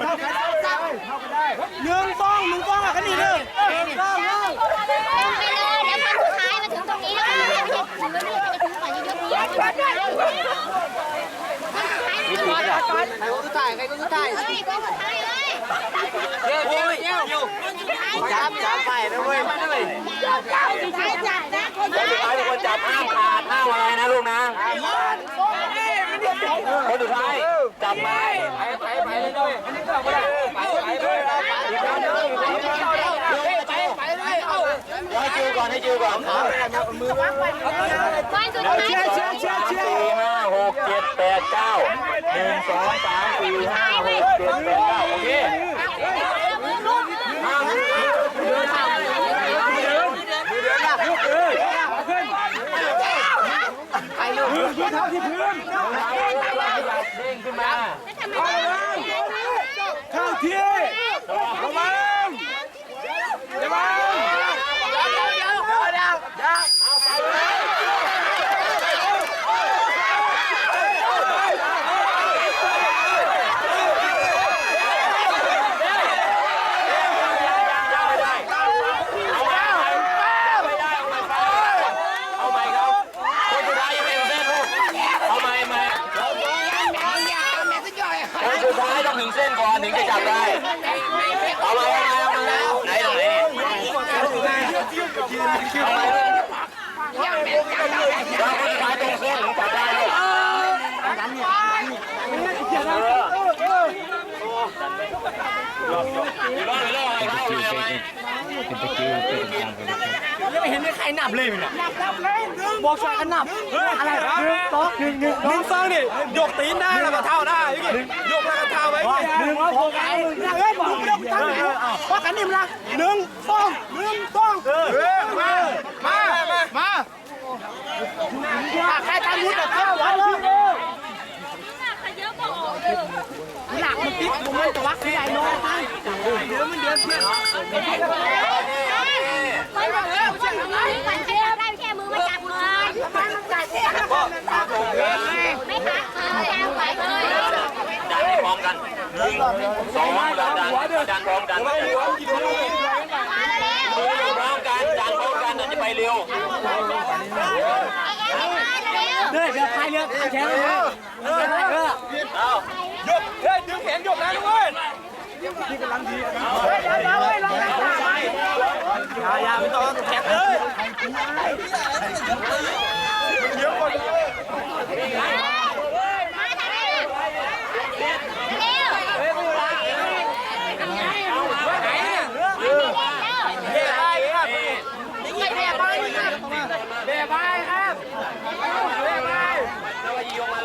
หนึ่งสองหนึ่งสองอะกันนี่หนึ่งหนึ่งสองหนึ่งไปเลยเดี๋ยวคนสุดท้ายมาถึงตรงนี้แล้วไม่ใช่ถึงแล้วนี่จะถึงก่อนยกนี้คนสุดท้ายคนสุดท้ายก่อนก่อนใครคนสุดท้ายใครคนสุดท้ายเฮ้ยคนสุดท้ายเลยเดี๋ยวเดี๋ยวเดี๋ยวอยู่คนสุดท้ายจับจับไปนะเว้ยมาด้วยคนสุดท้ายจับนะคนสุดท้ายทุกคนจับห้ามขาดห้ามอะไรนะลูกนะคนสุดท้ายจับไม้ไปไปไปเลยด้วยอันนี้ก็ไม่ได้ไปไปเลยอีกครั้งนึงไป ให้จิวก่อนให้จิวก่อนคนสุดท้ายเชียร์เชียร์เชียร์เชียร์สี่ห้าหกเจ็ดแปดเก้าหนึ่งสองสามสี่ห้าหกเจ็ดแปดเก้าโอเคห้ามยืนเท้าที่พื้นเด้งขึ้นมา เข้าที่ระวังระวัง ไม่ได้ไม่ได้เอาใหม่ครับคนสุดท้ายยังไม่ถึงเส้นลูกเอาใหม่ใหม่คนสุดท้ายต้องถึงเส้นก่อนถึง จับได้ เอาใหม่เอาใหม่เอาใหม่ไหนตรงไหนเอาใหม่เราคนสุดท้ายตรงเส้นถึงจับได้ลูกรอดรอดอะไรครับอะไรเป็นตะกิ้วเป็นตะกิ้วเป็นตะกิ้ว ไม่เห็นมีใครนับเลยมันนับนับเลยบอกช่วยกันนับอะไรครับหนึ่งสองหนึ่งหนึ่งหนึ่งสองดิยกตีนได้แล้วก็เท้าได้ยกแล้วก็เท้าไว้หนึ่งสองเฮ้ยบอกยกตั้งว่ากันนิ่มละหนึ่งสองหนึ่งสองมามามาใครทำมุดแบบเท้าไว้เลยหลักมันติดผมมันจะวักใหญ่น้อยเดี๋ยวมันเดือดเพื่อนคนสุ ดท้ายคนสุดท้ายคนเชียร์ได้แค่มือมาจับมือไม่หักขาแรงไปเลยดันให้พร้อมกันหนึ่งสองดันดันดันพร้อมกันมืออยู่พร้อมกันดันพร้อมกันดันจะไปเร็วเฮ้ยเดี๋ยวพายเรือพายแขนเลยเออเออเอายกเฮ้ยดึงแขนยกนะทุกคนที่กำลังดีเฮ้ยอย่าเลยลอง อย่าอย่าไม่ต้องแขนเลยเดี๋ยวก่อนเบ้ไปครับเบ้ไปครับเบ้ไปครับเบ้ไป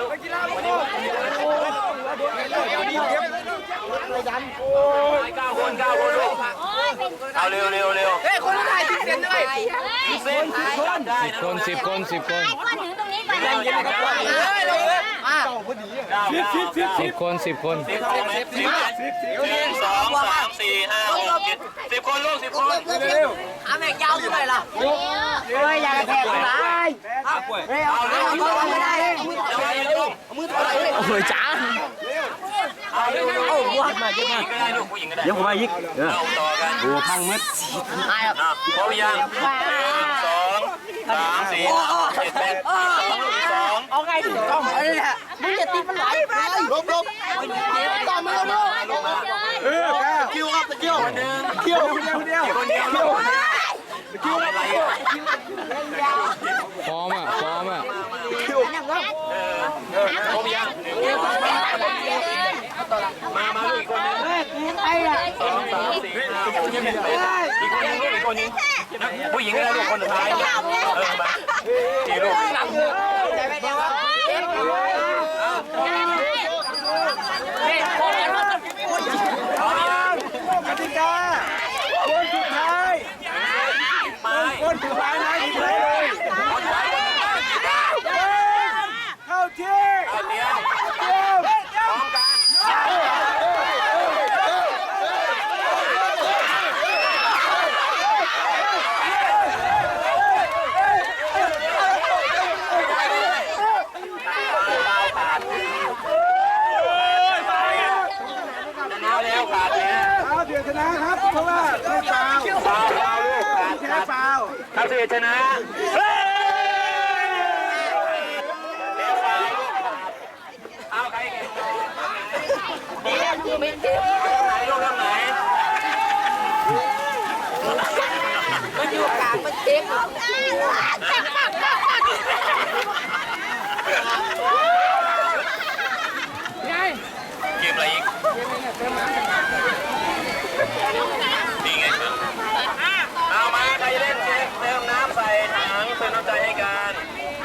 ไปกีฬาลูกโป่งเดี๋ยวนี้เก็บระยันโอ้ย เก้าคนเก้าคนลูกเอาเร็วเร็วเร็วเฮ้ยคนไทยติดเส้นด้วยเส้นจับได้คนสิบคนสิบคนก้อนถึงตรงนี้ก่อนเฮ้ยลงเลยอะสิบสิบสิบสิบคนสิบคนสิบใช่ไหมสิบหนึ่งสองสามสี่ห้าหกเจ็ดสิบคนลูกสิบคนเร็วเฮ้ยอย่าแทงตายเอาเร็วเอาไม่ได้ลูกโอ้ยจ้าเอาเร็วเร็วเอาหัวมาเย อะมากก็ได้ลูกผู้หญิงก็ได้เดี๋ยวผมมายิกเอาต่อกันดูพังเม็ดอะพร้อมยังหนึ่งสองสามสี่เจ็ดแปดสองเอาไงถึงต้องเอาเลยแหละมึงอย่าตีมันไหลไปลบลบต่อมาเร็วเออคิวครับคิวคนหนึ่งคิวคนเดียวคนเดียวคนเดียวลูกคิวอะไรอะพร้อมอะพร้อมอะพร้อมยังมามาลูกอีกคนนึง ไอ้อะ สองสามสี่ห้าหกเจ็ดแปด อีกคนนึงลูกอีกคนนึงผู้หญิงก็ได้ลูกคนสุดท้ายเออมาสี่ลูกกติกาคนสุดท้ายคนสุดท้ายนะอีกเลยเข้าที่ เอาเตียง เยี่ยม พร้อมกัน ชนะครับเพราะว่าไม่ฟาวฟาวฟาวลูกขาดแค่าดฟาวถ้าสิชนะเฮ้ยเดี๋ยวฟาวลูกเอาใครเก่งไหนลูกทำไหนเกมอะไรอีก